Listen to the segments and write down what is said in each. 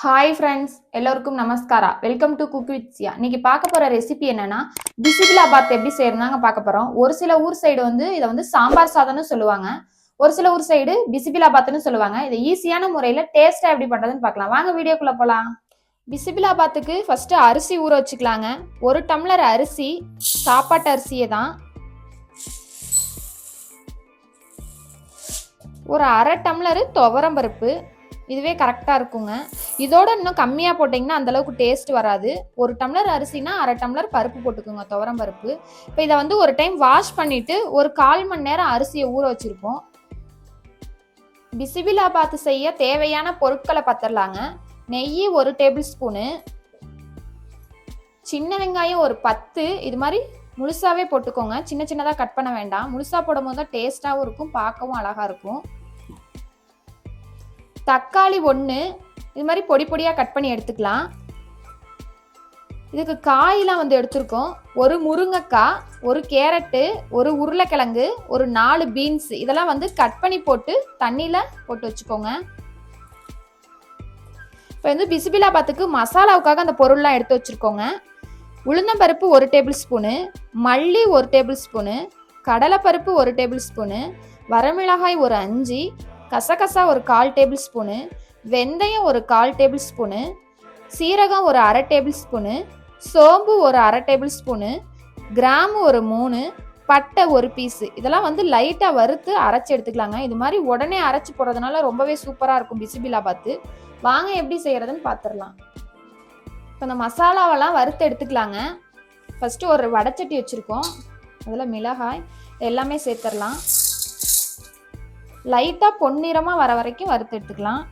Hi friends எல்லோருக்கும் நமஸ்காரா. Welcome to cook with Siya இன்னைக்கு பார்க்க போகிற ரெசிபி என்னன்னா பிசிபிலாபாத் எப்படி செய்யறதாங்க பார்க்க போகிறோம் ஒரு சில ஊர் சைடு வந்து இதை வந்து சாம்பார் சாதம்னு சொல்லுவாங்க. ஒரு சில ஊர் சைடு பிசிபிலாபாத்னு சொல்லுவாங்க. இதை ஈஸியான முறையில் டேஸ்ட்டாக எப்படி பண்ணுறதுன்னு பார்க்கலாம். வாங்க வீடியோக்குள்ள போலாம். பிசிபிலாபாத்துக்கு ஃபஸ்ட்டு அரிசி ஊற வச்சுக்கலாங்க. ஒரு டம்ளர் அரிசி சாப்பாட்டு அரிசியை தான். ஒரு அரை டம்ளரு துவரம் பருப்பு. இதுவே கரெக்டாக இருக்குங்க. இதோட இன்னும் கம்மியாக போட்டிங்கன்னா அந்தளவுக்கு டேஸ்ட் வராது. ஒரு டம்ளர் அரிசினா அரை டம்ளர் பருப்பு போட்டுக்கோங்க துவரம் பருப்பு. இப்போ இதை வந்து ஒரு டைம் வாஷ் பண்ணிவிட்டு ஒரு கால் மணி நேரம் அரிசியை ஊற வச்சிருப்போம். பிசிபிலா பார்த்து செய்ய தேவையான பொருட்களை பத்திரலாங்க. நெய் ஒரு டேபிள் ஸ்பூனு சின்ன வெங்காயம் ஒரு பத்து. இது மாதிரி முழுசாகவே போட்டுக்கோங்க. சின்ன சின்னதாக கட் பண்ண வேண்டாம். முழுசாக போடும்போது தான் டேஸ்ட்டாகவும் இருக்கும் பார்க்கவும் அழகாக இருக்கும். தக்காளி ஒன்று இது மாதிரி பொடி பொடியாக கட் பண்ணி எடுத்துக்கலாம். இதுக்கு காயெலாம் வந்து எடுத்திருக்கோம். ஒரு முருங்கைக்காய் ஒரு கேரட்டு ஒரு உருளைக்கிழங்கு ஒரு நாலு பீன்ஸ். இதெல்லாம் வந்து கட் பண்ணி போட்டு தண்ணியில் போட்டு வச்சுக்கோங்க. இப்போ வந்து பிசிபிலாபாத்துக்கு மசாலாவுக்காக அந்த பொருள்லாம் எடுத்து வச்சுருக்கோங்க. உளுந்தம்பருப்பு ஒரு டேபிள் ஸ்பூனு மல்லி ஒரு டேபிள் ஸ்பூனு கடலைப்பருப்பு ஒரு டேபிள் ஸ்பூனு வரமிளகாய் ஒரு அஞ்சு கசகசா ஒரு கால் டேபிள் ஸ்பூனு வெந்தயம் ஒரு கால் டேபிள் ஸ்பூனு சீரகம் ஒரு அரை டேபிள் ஸ்பூனு சோம்பு ஒரு அரை டேபிள் ஸ்பூனு கிராம்பு ஒரு மூணு பட்டை ஒரு பீஸு இதெல்லாம் வந்து லைட்டாக வறுத்து அரைச்சி எடுத்துக்கலாங்க. இது மாதிரி உடனே அரைச்சி போடுறதுனால ரொம்பவே சூப்பராக இருக்கும் பிசிபிலாபாத்து வாங்க எப்படி செய்கிறதுன்னு பார்த்துடலாம் இப்போ இந்த மசாலாவெல்லாம் வறுத்து எடுத்துக்கலாங்க. ஃபஸ்ட்டு ஒரு வடச்சட்டி வச்சுருக்கோம். அதில் மிளகாய் எல்லாமே சேர்த்துடலாம். லைட்டாக பொன்னிறமாக வர வரைக்கும் வறுத்து எடுத்துக்கலாம்.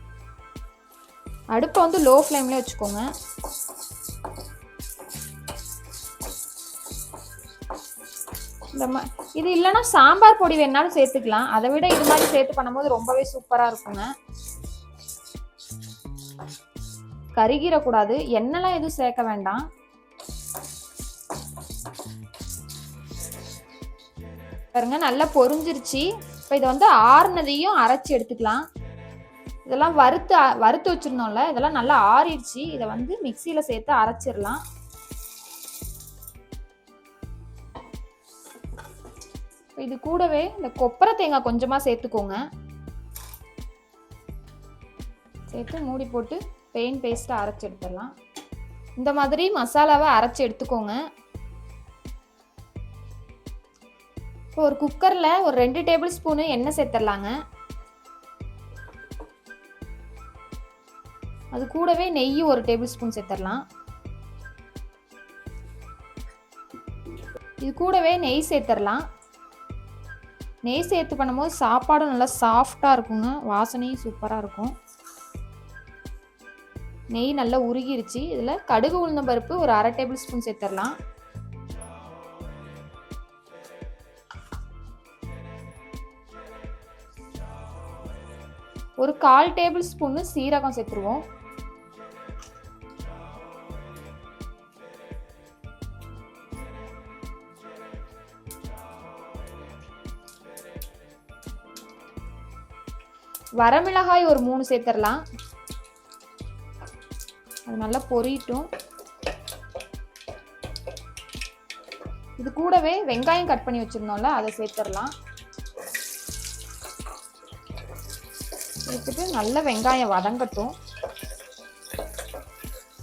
அடுப்பை வந்து லோ ஃப்ளேம்லேயே வச்சுக்கோங்க. இந்த மா இது இல்லைன்னா சாம்பார் பொடி வேணாலும் சேர்த்துக்கலாம். அதை விட இது மாதிரி சேர்த்து பண்ணும்போது ரொம்பவே சூப்பராக இருக்குங்க. கருகிடக்கூடாது எண்ணெய்லாம் எதுவும் சேர்க்க வேண்டாம். பாருங்க நல்லா பொறிஞ்சிருச்சு இப்போ இதை வந்து ஆறுனதையும் அரைச்சி எடுத்துக்கலாம். இதெல்லாம் வறுத்து வறுத்து வச்சுருந்தோம்ல இதெல்லாம் நல்லா ஆறிடுச்சு. இதை வந்து மிக்சியில் சேர்த்து அரைச்சிடலாம். இது கூடவே இந்த கொப்பரை தேங்காய் கொஞ்சமாக சேர்த்துக்கோங்க. சேர்த்து மூடி போட்டு பெயின் பேஸ்ட்டை அரைச்சி எடுத்துடலாம். இந்த மாதிரி மசாலாவை அரைச்சி எடுத்துக்கோங்க. இப்போ ஒரு குக்கரில் ஒரு ரெண்டு டேபிள் ஸ்பூனு எண்ணெய் சேர்த்துடலாங்க. அது கூடவே நெய் ஒரு டேபிள் ஸ்பூன் சேர்த்துடலாம். இது கூடவே நெய் சேர்த்துடலாம். நெய் சேர்த்து பண்ணும்போது சாப்பாடும் நல்லா சாஃப்டாக இருக்குங்க. வாசனையும் சூப்பராக இருக்கும். நெய் நல்லா உருகிருச்சு. இதில் கடுகு உளுந்தம் பருப்பு ஒரு அரை டேபிள் ஸ்பூன் சேர்த்துடலாம். ஒரு கால் டேபிள் ஸ்பூனு சீரகம் சேர்த்துருவோம். வரமிளகாய் ஒரு மூணு சேர்த்துடலாம் அது நல்லா பொரியட்டும் இது கூடவே வெங்காயம் கட் பண்ணி வச்சுருந்தோம்ல அதை சேர்த்துடலாம் விட்டுட்டு நல்ல வெங்காயம் வதங்கட்டும்.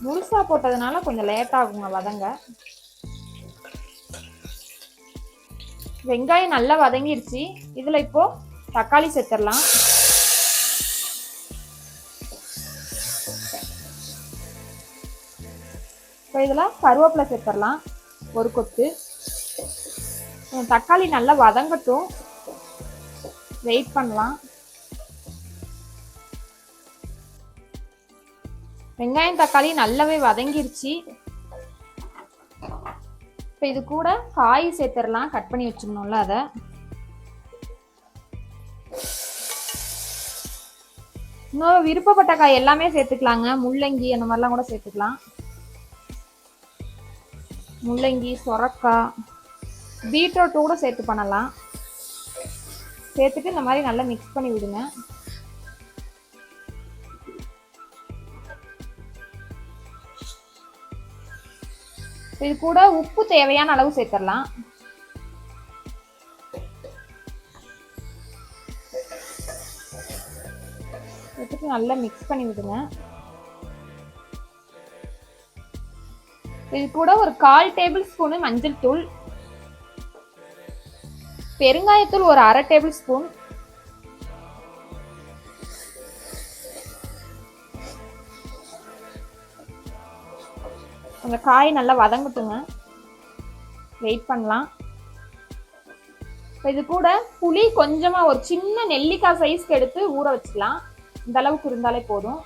முழுசா போட்டதுனால கொஞ்சம் லேட் ஆகுங்க வதங்க. வெங்காயம் நல்லா வதங்கிருச்சு. இதுல இப்போ தக்காளி சேர்த்துடலாம். இப்போ இதில் கருவேப்பிலை சேர்த்துடலாம். ஒரு கொத்து. தக்காளி நல்லா வதங்கட்டும். வெயிட் பண்ணலாம். வெங்காயம் தக்காளி நல்லாவே வதங்கிருச்சு. இப்போ இது கூட காய் சேர்த்துடலாம். கட் பண்ணி வச்சிடணும்ல அதை. இன்னும் விருப்பப்பட்ட காய் எல்லாமே சேர்த்துக்கலாங்க. முள்ளங்கி அந்த மாதிரிலாம் கூட சேர்த்துக்கலாம். முள்ளங்கி சொரக்காய் பீட்ரூட் கூட சேர்த்து பண்ணலாம். சேர்த்துட்டு இந்த மாதிரி நல்லா மிக்ஸ் பண்ணி விடுங்க. இது கூட உப்பு தேவையான அளவு சேர்த்துடலாம். சேர்த்துட்டு நல்லா மிக்ஸ் பண்ணி விடுங்க. இது கூட ஒரு கால் டேபிள் ஸ்பூனு மஞ்சள் தூள் பெருங்காயத்தூள் ஒரு அரை டேபிள் ஸ்பூன் அந்த காய் நல்லா வதங்கட்டுங்க. வெயிட் பண்ணலாம். இப்போ இது கூட புளி கொஞ்சமா ஒரு சின்ன நெல்லிக்காய் சைஸ்க்கு எடுத்து ஊற வச்சுக்கலாம். இந்த அளவுக்கு இருந்தாலே போதும்.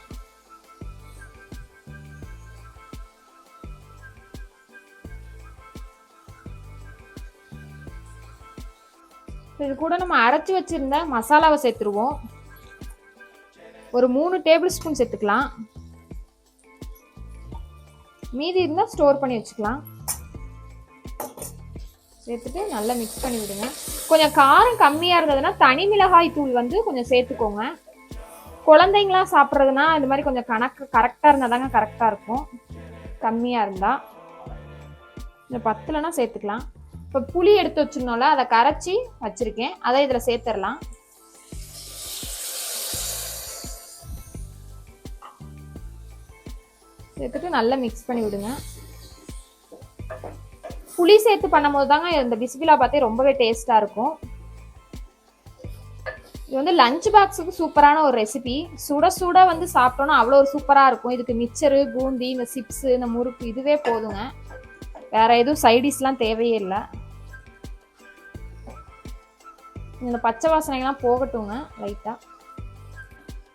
இது கூட நம்ம அரைச்சி வச்சிருந்த மசாலாவை சேர்த்துருவோம். ஒரு மூணு டேபிள் ஸ்பூன் சேர்த்துக்கலாம். மீதி இருந்தால் ஸ்டோர் பண்ணி வச்சுக்கலாம். சேர்த்துட்டு நல்லா மிக்ஸ் பண்ணி விடுங்க. கொஞ்சம் காரம் கம்மியாக இருந்ததுன்னா தனி மிளகாய் தூள் வந்து கொஞ்சம் சேர்த்துக்கோங்க. குழந்தைங்களாம் சாப்பிட்றதுனா இது மாதிரி கொஞ்சம் கணக்கு கரெக்டாக இருந்தால் தாங்க கரெக்டாக இருக்கும். கம்மியாக இருந்தால் இந்த பத்துலனா சேர்த்துக்கலாம். இப்போ புளி எடுத்து வச்சுருந்தோம்ல அதை கரைச்சி வச்சுருக்கேன். அதை இதில் சேர்த்துடலாம். சேர்த்துட்டு நல்லா மிக்ஸ் பண்ணி விடுங்க. புளி சேர்த்து பண்ணும்போது தாங்க இந்த பிஸ்பிலா பார்த்தே ரொம்பவே டேஸ்ட்டாக இருக்கும். இது வந்து லஞ்ச் பாக்ஸுக்கு சூப்பரான ஒரு ரெசிபி சுட சுட வந்து சாப்பிட்டோன்னா அவ்வளோ ஒரு சூப்பராக இருக்கும். இதுக்கு மிக்சரு பூந்தி இந்த சிப்ஸு இந்த முறுக்கு இதுவே போதுங்க. வேற எதுவும் சைடிஷ்லாம் தேவையே இல்லை. இந்த பச்சை வாசனைகள்லாம் போகட்டுங்க லைட்டாக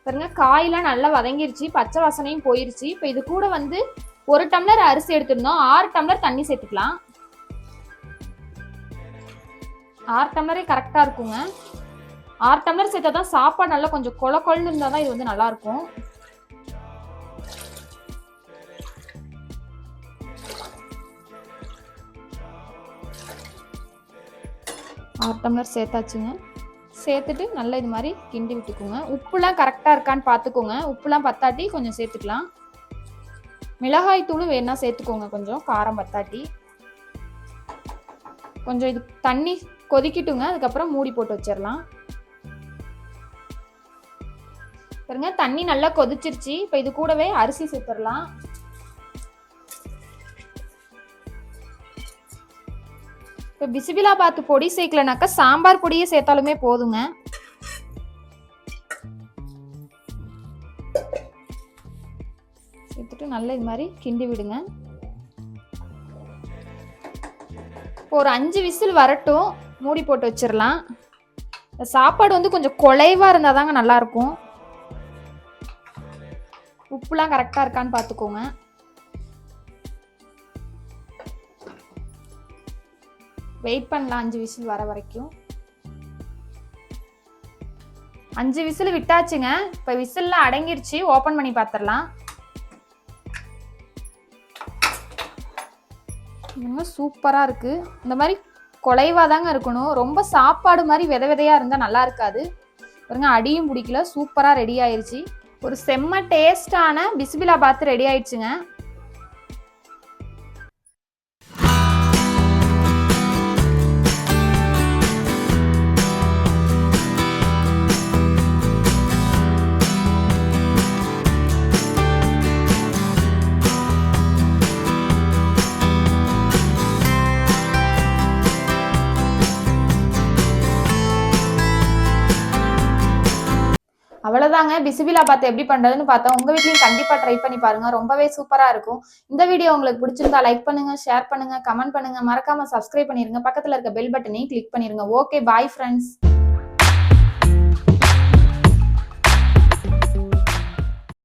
பாருங்க காயெல்லாம் நல்லா வதங்கிருச்சு பச்சை வாசனையும் போயிருச்சு. இப்போ இது கூட வந்து ஒரு டம்ளர் அரிசி எடுத்திருந்தோம். ஆறு டம்ளர் தண்ணி சேர்த்துக்கலாம். ஆறு டம்ளரே கரெக்டாக இருக்குங்க. ஆறு டம்ளர் சேர்த்தா தான் சாப்பாடு நல்லா கொஞ்சம் கொல கொலன்னு இருந்தால் தான் இது வந்து நல்லா இருக்கும் ஆறு டம்ளர் சேர்த்தாச்சுங்க. சேர்த்துட்டு நல்லா இது மாதிரி கிண்டி விட்டுக்கோங்க. உப்புலாம் கரெக்டாக இருக்கான்னு பார்த்துக்கோங்க. உப்புலாம் பத்தாட்டி கொஞ்சம் சேர்த்துக்கலாம். மிளகாய் தூளும் வேணா சேர்த்துக்கோங்க கொஞ்சம் காரம் பத்தாட்டி. கொஞ்சம் இது தண்ணி கொதிக்கிட்டுங்க அதுக்கப்புறம் மூடி போட்டு வச்சிடலாம் பாருங்க தண்ணி நல்லா கொதிச்சிருச்சு. இப்போ இது கூடவே அரிசி சேர்த்துடலாம் இப்போ பிசிபிலா பாத்து பொடி சேர்க்கலனாக்கா சாம்பார் பொடியே சேர்த்தாலுமே போதுங்க. சேர்த்துட்டு நல்லா இது மாதிரி கிண்டி விடுங்க. இப்போ ஒரு அஞ்சு விசில் வரட்டும். மூடி போட்டு வச்சிடலாம் சாப்பாடு வந்து கொஞ்சம் குலைவாக இருந்தால் தாங்க நல்லாயிருக்கும் உப்புலாம் கரெக்டாக இருக்கான்னு பார்த்துக்கோங்க வெயிட் பண்ணலாம் அஞ்சு விசில் வர வரைக்கும். அஞ்சு விசில் விட்டாச்சுங்க. இப்போ விசில்லாம் அடங்கிருச்சு. ஓப்பன் பண்ணி பார்த்துடலாம் சூப்பராக இருக்குது இந்த மாதிரி குலைவாக தாங்க இருக்கணும். ரொம்ப சாப்பாடு மாதிரி வித விதையாக இருந்தால் நல்லா இருக்காது. பாருங்க அடியும் பிடிக்கல. சூப்பராக ரெடி ஆயிடுச்சு ஒரு செம்ம டேஸ்டான பிஸ்பிலா பாத்து ரெடி ஆயிடுச்சுங்க. அவ்வளோதாங்க பிசிபிலா பார்த்து எப்படி பண்ணுறதுன்னு பார்த்தோம் உங்கள் வீட்லையும் கண்டிப்பாக ட்ரை பண்ணி பாருங்க. ரொம்பவே சூப்பராக இருக்கும். இந்த வீடியோ உங்களுக்கு பிடிச்சிருந்தா லைக் பண்ணுங்க ஷேர் பண்ணுங்க கமெண்ட் பண்ணுங்க. மறக்காம சப்ஸ்கிரைப் பண்ணிருங்க. பக்கத்தில் இருக்க பெல் பட்டனையும் கிளிக் பண்ணிருங்க. Okay bye friends